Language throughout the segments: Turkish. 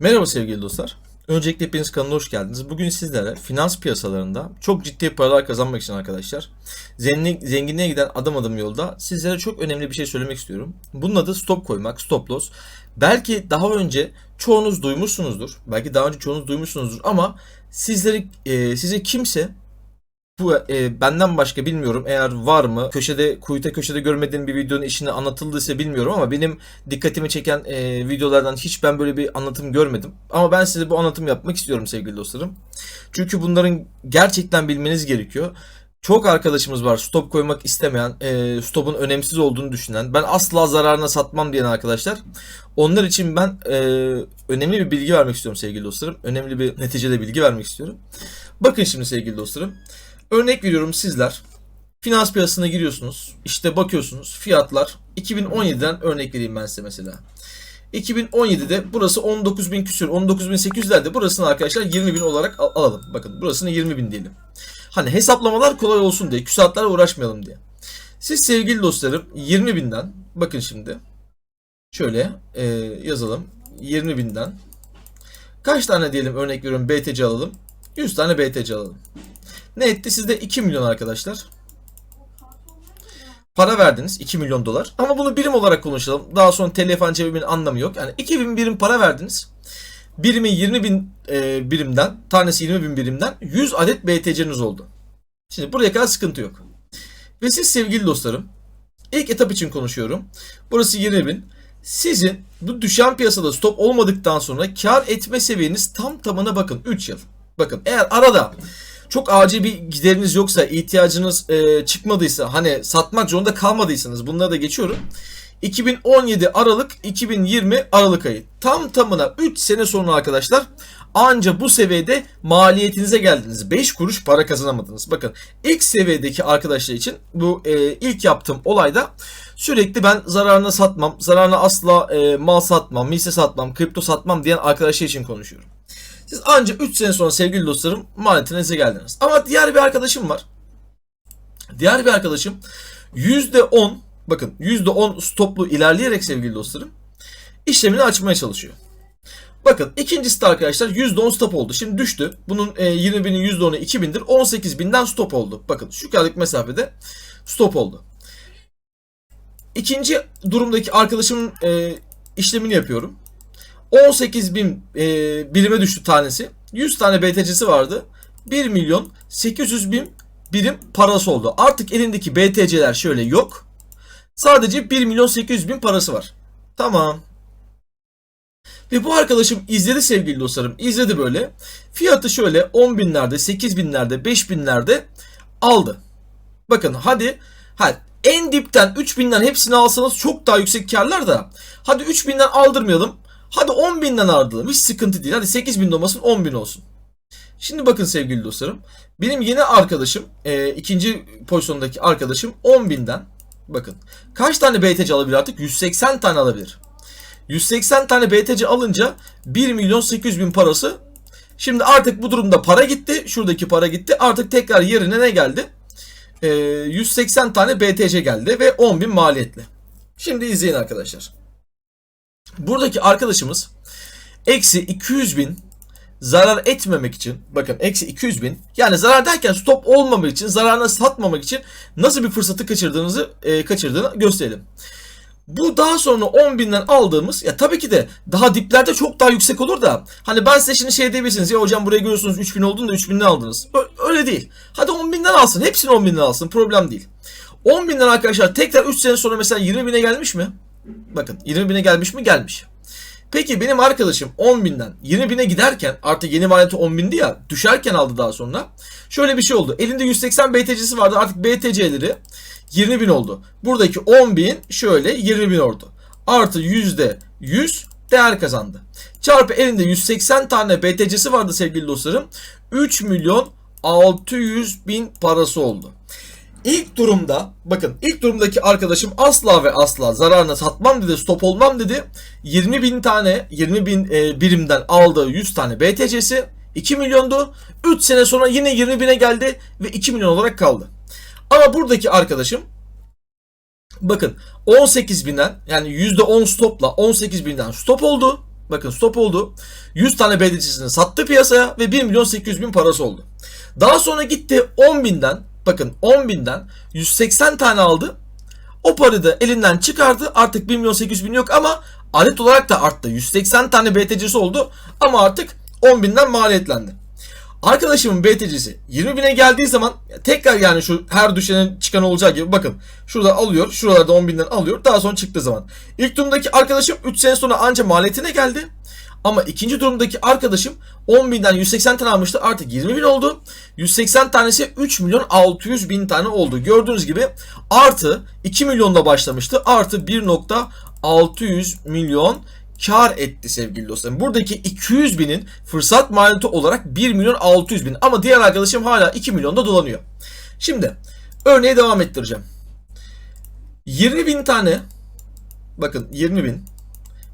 Merhaba sevgili dostlar. Öncelikle hepiniz kanalına hoş geldiniz. Bugün sizlere finans piyasalarında çok ciddi paralar kazanmak için arkadaşlar zengin, zenginliğe giden adım adım yolda sizlere çok önemli bir şey söylemek istiyorum. Bunun adı stop koymak, stop loss. Belki daha önce çoğunuz duymuşsunuzdur. Belki daha önce çoğunuz duymuşsunuzdur ama sizleri e, size kimse bu e, benden başka bilmiyorum eğer var mı köşede kuyuta köşede görmediğim bir videonun işini anlatıldıysa bilmiyorum ama benim dikkatimi çeken e, videolardan hiç ben böyle bir anlatım görmedim. Ama ben size bu anlatım yapmak istiyorum sevgili dostlarım. Çünkü bunların gerçekten bilmeniz gerekiyor. Çok arkadaşımız var stop koymak istemeyen, e, stopun önemsiz olduğunu düşünen, ben asla zararına satmam diyen arkadaşlar. Onlar için ben e, önemli bir bilgi vermek istiyorum sevgili dostlarım. Önemli bir neticede bilgi vermek istiyorum. Bakın şimdi sevgili dostlarım. Örnek veriyorum sizler finans piyasasına giriyorsunuz. İşte bakıyorsunuz fiyatlar 2017'den örnek vereyim ben size mesela. 2017'de burası 19.000 küsür 19.800'lerde burasını arkadaşlar 20.000 olarak al- alalım. Bakın burasını 20.000 diyelim. Hani hesaplamalar kolay olsun diye küsuratlarla uğraşmayalım diye. Siz sevgili dostlarım 20.000'den bakın şimdi şöyle e, yazalım 20.000'den kaç tane diyelim örnek veriyorum BTC alalım 100 tane BTC alalım. Ne etti? Sizde 2 milyon arkadaşlar. Para verdiniz 2 milyon dolar. Ama bunu birim olarak konuşalım. Daha sonra falan çevirmenin anlamı yok. Yani 2000 birim para verdiniz. Birimi 20 bin e, birimden, tanesi 20 bin birimden 100 adet BTC'niz oldu. Şimdi buraya kadar sıkıntı yok. Ve siz sevgili dostlarım, ilk etap için konuşuyorum. Burası 20 bin. Sizin bu düşen piyasada stop olmadıktan sonra kar etme seviyeniz tam tamına bakın 3 yıl. Bakın eğer arada çok acil bir gideriniz yoksa, ihtiyacınız e, çıkmadıysa, hani satmak zorunda kalmadıysanız bunları da geçiyorum. 2017 Aralık 2020 Aralık ayı. Tam tamına 3 sene sonra arkadaşlar anca bu seviyede maliyetinize geldiniz. 5 kuruş para kazanamadınız. Bakın ilk seviyedeki arkadaşlar için bu e, ilk yaptığım olayda sürekli ben zararına satmam, zararına asla e, mal satmam, hisse satmam, kripto satmam diyen arkadaşlar için konuşuyorum. Siz ancak 3 sene sonra sevgili dostlarım maliyetinize geldiniz. Ama diğer bir arkadaşım var. Diğer bir arkadaşım %10 bakın %10 stoplu ilerleyerek sevgili dostlarım işlemini açmaya çalışıyor. Bakın ikincisi de arkadaşlar %10 stop oldu. Şimdi düştü. Bunun e, 20 binin %10'u 2000'dir. 18 binden stop oldu. Bakın şu kadarlık mesafede stop oldu. İkinci durumdaki arkadaşımın e, işlemini yapıyorum. 18 bin e, birime düştü tanesi. 100 tane BTC'si vardı. 1 milyon 800 bin birim parası oldu. Artık elindeki BTC'ler şöyle yok. Sadece 1 milyon 800 bin parası var. Tamam. Ve bu arkadaşım izledi sevgili dostlarım. İzledi böyle. Fiyatı şöyle 10 binlerde, 8 binlerde, 5 binlerde aldı. Bakın hadi hadi en dipten 3000'den hepsini alsanız çok daha yüksek karlar da. Hadi 3000'den aldırmayalım. Hadi 10 binden aldıralım. Hiç sıkıntı değil. Hadi 8 bin olmasın 10 bin olsun. Şimdi bakın sevgili dostlarım. Benim yeni arkadaşım e, ikinci pozisyondaki arkadaşım 10 binden bakın kaç tane BTC alabilir artık? 180 tane alabilir. 180 tane BTC alınca 1 milyon 800 bin parası. Şimdi artık bu durumda para gitti. Şuradaki para gitti. Artık tekrar yerine ne geldi? E, 180 tane BTC geldi ve 10 bin maliyetli. Şimdi izleyin arkadaşlar. Buradaki arkadaşımız eksi 200 bin zarar etmemek için bakın eksi 200 bin yani zarar derken stop olmamak için zararına satmamak için nasıl bir fırsatı kaçırdığınızı e, kaçırdığını gösterelim. Bu daha sonra 10 binden aldığımız ya tabii ki de daha diplerde çok daha yüksek olur da hani ben size şimdi şey diyebilirsiniz ya hocam buraya görüyorsunuz 3000 olduğunu da 3000'den aldınız. Öyle değil. Hadi 10 binden alsın hepsini 10 binden alsın problem değil. 10 binden arkadaşlar tekrar 3 sene sonra mesela 20 bine gelmiş mi? Bakın 20 bine gelmiş mi? Gelmiş. Peki benim arkadaşım 10 binden 20 bine giderken artık yeni maliyeti 10 bindi ya düşerken aldı daha sonra. Şöyle bir şey oldu. Elinde 180 BTC'si vardı artık BTC'leri 20 bin oldu. Buradaki 10 bin şöyle 20 bin oldu. Artı yüzde 100 değer kazandı. Çarpı elinde 180 tane BTC'si vardı sevgili dostlarım. 3 milyon 600 bin parası oldu. İlk durumda bakın ilk durumdaki arkadaşım asla ve asla zararına satmam dedi stop olmam dedi. 20 bin tane 20 bin e, birimden aldığı 100 tane BTC'si 2 milyondu. 3 sene sonra yine 20 bine geldi ve 2 milyon olarak kaldı. Ama buradaki arkadaşım bakın 18 binden yani %10 stopla 18 binden stop oldu. Bakın stop oldu. 100 tane BTC'sini sattı piyasaya ve 1 milyon 800 bin parası oldu. Daha sonra gitti 10 binden bakın 10 binden 180 tane aldı. O parayı da elinden çıkardı. Artık 1 milyon 800 bin yok ama adet olarak da arttı. 180 tane BTC'si oldu ama artık 10 binden maliyetlendi. Arkadaşımın BTC'si 20 bine geldiği zaman tekrar yani şu her düşenin çıkan olacağı gibi bakın şurada alıyor şuralarda 10 binden alıyor daha sonra çıktığı zaman. İlk durumdaki arkadaşım 3 sene sonra anca maliyetine geldi. Ama ikinci durumdaki arkadaşım 10 binden 180 tane almıştı artık 20 bin oldu. 180 tanesi 3 milyon 600 bin tane oldu. Gördüğünüz gibi artı 2 milyonla başlamıştı artı 1.600 milyon kar etti sevgili dostlarım. Buradaki 200 binin fırsat maliyeti olarak 1 milyon 600 bin ama diğer arkadaşım hala 2 milyonda dolanıyor. Şimdi örneğe devam ettireceğim. 20 bin tane bakın 20 bin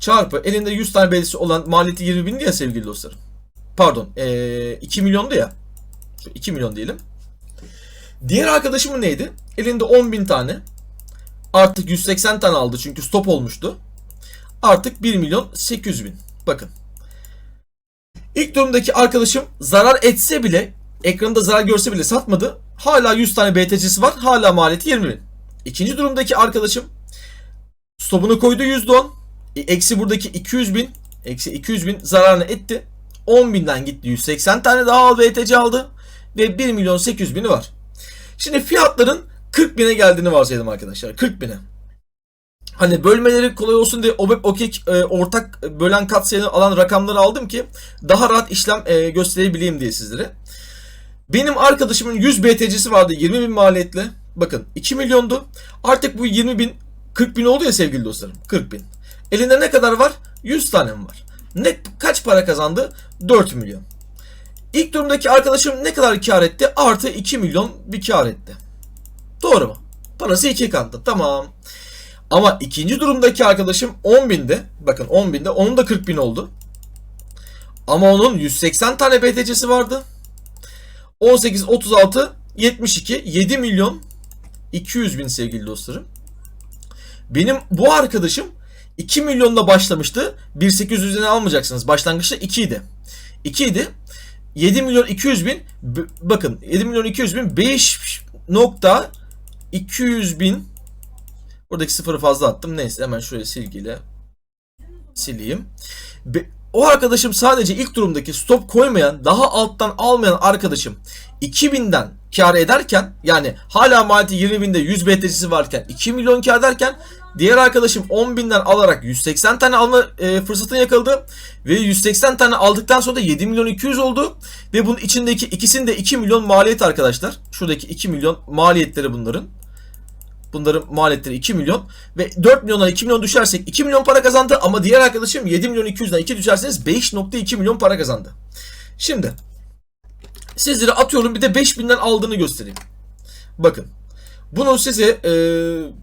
çarpı elinde 100 tane belirsi olan maliyeti 20 bin diye sevgili dostlarım. Pardon ee, 2 milyondu ya. Şu 2 milyon diyelim. Diğer arkadaşımın neydi? Elinde 10 bin tane. Artık 180 tane aldı çünkü stop olmuştu. Artık 1 milyon 800 bin. Bakın. İlk durumdaki arkadaşım zarar etse bile ekranda zarar görse bile satmadı. Hala 100 tane BTC'si var. Hala maliyeti 20 bin. İkinci durumdaki arkadaşım stopunu koydu %10. E, Eksi buradaki 200 bin. Eksi 200 bin zararını etti. 10 binden gitti 180 tane daha al BTC aldı. Ve 1 milyon 800 bini var. Şimdi fiyatların 40 bine geldiğini varsayalım arkadaşlar. 40 bine. Hani bölmeleri kolay olsun diye OBEP OKEK e, ortak bölen katsayını alan rakamları aldım ki daha rahat işlem e, gösterebileyim diye sizlere. Benim arkadaşımın 100 BTC'si vardı 20 bin maliyetle. Bakın 2 milyondu. Artık bu 20 bin 40 bin oldu ya sevgili dostlarım. 40 bin. Elinde ne kadar var? 100 tane mi var? Ne, kaç para kazandı? 4 milyon. İlk durumdaki arkadaşım ne kadar kar etti? Artı 2 milyon bir kar etti. Doğru mu? Parası iki katlı. Tamam. Ama ikinci durumdaki arkadaşım 10 binde. Bakın 10 binde. Onun da 40 bin oldu. Ama onun 180 tane BTC'si vardı. 18, 36, 72, 7 milyon 200 bin sevgili dostlarım. Benim bu arkadaşım 2 milyonla başlamıştı. 1.800 üzerine almayacaksınız. Başlangıçta 2 idi. 2 idi. 7 milyon 200 bin bakın 7 milyon 200 bin 5 nokta 200 bin buradaki sıfırı fazla attım. Neyse hemen şuraya silgiyle sileyim. Be- o arkadaşım sadece ilk durumdaki stop koymayan, daha alttan almayan arkadaşım 2000'den kar ederken yani hala maliyeti 20 binde 100 BTC'si varken 2 milyon kar ederken diğer arkadaşım 10 binden alarak 180 tane alma e, fırsatını yakaladı ve 180 tane aldıktan sonra da 7 milyon 200 oldu ve bunun içindeki ikisinde 2 milyon maliyet arkadaşlar. Şuradaki 2 milyon maliyetleri bunların. Bunların maliyetleri 2 milyon ve 4 milyondan 2 milyon düşersek 2 milyon para kazandı ama diğer arkadaşım 7 milyon 200'den 2 düşerseniz 5.2 milyon para kazandı. Şimdi sizlere atıyorum bir de 5000'den aldığını göstereyim. Bakın. Bunu size e,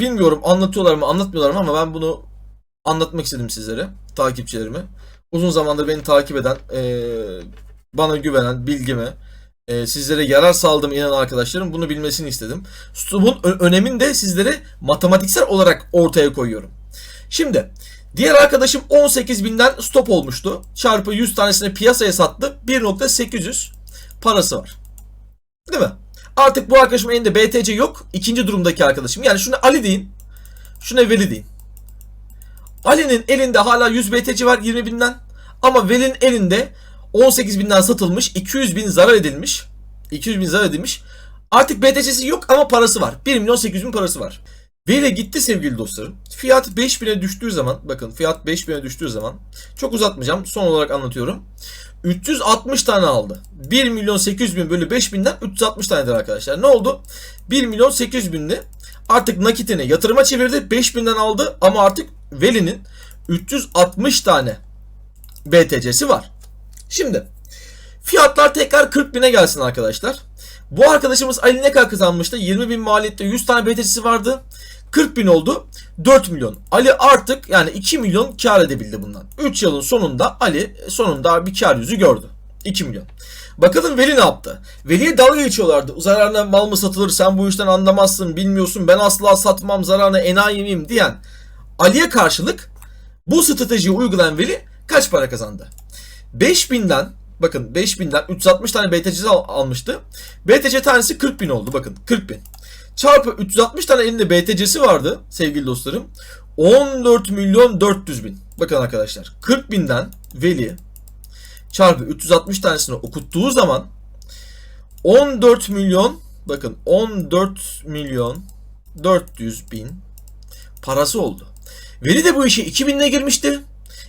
bilmiyorum anlatıyorlar mı anlatmıyorlar mı ama ben bunu anlatmak istedim sizlere takipçilerime. Uzun zamandır beni takip eden e, bana güvenen bilgime e, sizlere yarar sağladığım inanan arkadaşlarım bunu bilmesini istedim. Stop'un ö- önemini de sizlere matematiksel olarak ortaya koyuyorum. Şimdi diğer arkadaşım 18.000'den stop olmuştu. Çarpı 100 tanesini piyasaya sattı. 1.800 parası var. Değil mi? Artık bu arkadaşımın elinde BTC yok. İkinci durumdaki arkadaşım. Yani şuna Ali deyin. Şuna Veli deyin. Ali'nin elinde hala 100 BTC var 20 binden. Ama Veli'nin elinde 18 binden satılmış. 200 bin zarar edilmiş. 200 bin zarar edilmiş. Artık BTC'si yok ama parası var. 1 milyon 800 bin parası var. Veli gitti sevgili dostlarım. Fiyat 5000'e düştüğü zaman bakın fiyat 5000'e düştüğü zaman çok uzatmayacağım. Son olarak anlatıyorum. 360 tane aldı. 1 milyon 800 bin bölü 5000'den 360 tanedir arkadaşlar. Ne oldu? 1 milyon 800 binli artık nakitini yatırıma çevirdi. 5000'den aldı ama artık Veli'nin 360 tane BTC'si var. Şimdi fiyatlar tekrar 40 bine gelsin arkadaşlar. Bu arkadaşımız Ali ne kadar kazanmıştı? 20 bin maliyette 100 tane BTC'si vardı. 40 bin oldu. 4 milyon. Ali artık yani 2 milyon kar edebildi bundan. 3 yılın sonunda Ali sonunda bir kar yüzü gördü. 2 milyon. Bakalım Veli ne yaptı? Veli'ye dalga geçiyorlardı. Zararına mal mı satılır sen bu işten anlamazsın bilmiyorsun ben asla satmam zararına enayi miyim diyen Ali'ye karşılık bu stratejiyi uygulayan Veli kaç para kazandı? 5000'den bakın 5000'den 360 tane BTC al- almıştı. BTC tanesi 40 bin oldu bakın 40 bin. Çarpı 360 tane elinde BTC'si vardı sevgili dostlarım. 14 milyon 400 bin. Bakın arkadaşlar 40 binden Veli çarpı 360 tanesini okuttuğu zaman 14 milyon bakın 14 milyon 400 bin parası oldu. Veli de bu işe 2000'le girmişti.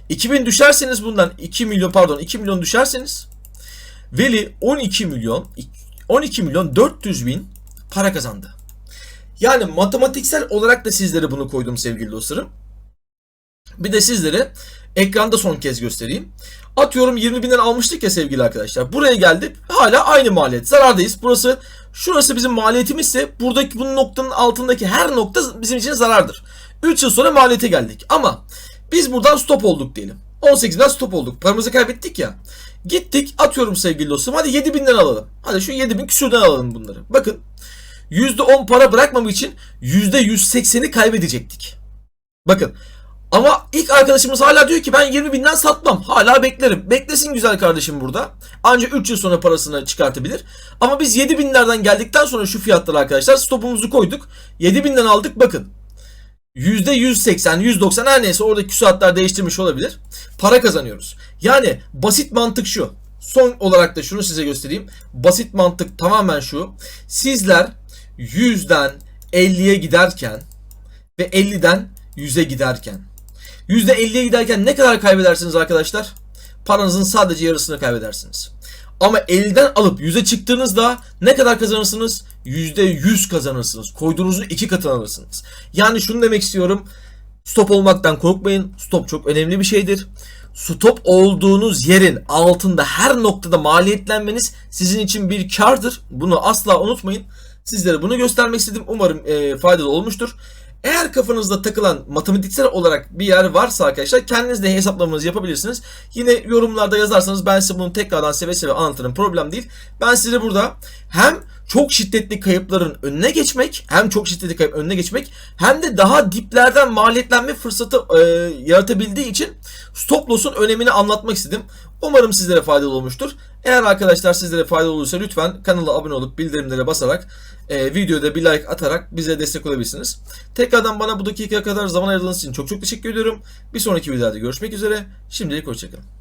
2000 düşerseniz bundan 2 milyon pardon 2 milyon düşerseniz Veli 12 milyon 12 milyon 400 bin para kazandı. Yani matematiksel olarak da sizlere bunu koydum sevgili dostlarım. Bir de sizlere ekranda son kez göstereyim. Atıyorum 20 binden almıştık ya sevgili arkadaşlar. Buraya geldik. Hala aynı maliyet. Zarardayız. Burası şurası bizim maliyetimizse buradaki bunun noktanın altındaki her nokta bizim için zarardır. 3 yıl sonra maliyete geldik. Ama biz buradan stop olduk diyelim. 18'den stop olduk. Paramızı kaybettik ya. Gittik atıyorum sevgili dostum. Hadi 7000'den alalım. Hadi şu 7000 küsürden alalım bunları. Bakın %10 para bırakmam için %180'i kaybedecektik. Bakın ama ilk arkadaşımız hala diyor ki ben 20 binden satmam. Hala beklerim. Beklesin güzel kardeşim burada. Ancak 3 yıl sonra parasını çıkartabilir. Ama biz 7 binlerden geldikten sonra şu fiyatlar arkadaşlar stopumuzu koyduk. 7 binden aldık bakın. %180, 190 her neyse oradaki küsuratlar değiştirmiş olabilir. Para kazanıyoruz. Yani basit mantık şu. Son olarak da şunu size göstereyim. Basit mantık tamamen şu. Sizler 100'den 50'ye giderken ve 50'den 100'e giderken %50'ye giderken ne kadar kaybedersiniz arkadaşlar? Paranızın sadece yarısını kaybedersiniz. Ama 50'den alıp 100'e çıktığınızda ne kadar kazanırsınız? %100 kazanırsınız. Koyduğunuzun iki katını alırsınız. Yani şunu demek istiyorum. Stop olmaktan korkmayın. Stop çok önemli bir şeydir. Stop olduğunuz yerin altında her noktada maliyetlenmeniz sizin için bir kardır. Bunu asla unutmayın. Sizlere bunu göstermek istedim. Umarım e, faydalı olmuştur. Eğer kafanızda takılan matematiksel olarak bir yer varsa arkadaşlar kendiniz de hesaplamanızı yapabilirsiniz. Yine yorumlarda yazarsanız ben size bunu tekrardan seve seve anlatırım. Problem değil. Ben size burada hem çok şiddetli kayıpların önüne geçmek, hem çok şiddetli kayıp önüne geçmek, hem de daha diplerden maliyetlenme fırsatı e, yaratabildiği için stop loss'un önemini anlatmak istedim. Umarım sizlere faydalı olmuştur. Eğer arkadaşlar sizlere faydalı olursa lütfen kanala abone olup bildirimlere basarak e, videoda bir like atarak bize destek olabilirsiniz. Tekrardan bana bu dakikaya kadar zaman ayırdığınız için çok çok teşekkür ediyorum. Bir sonraki videoda görüşmek üzere. Şimdilik hoşçakalın.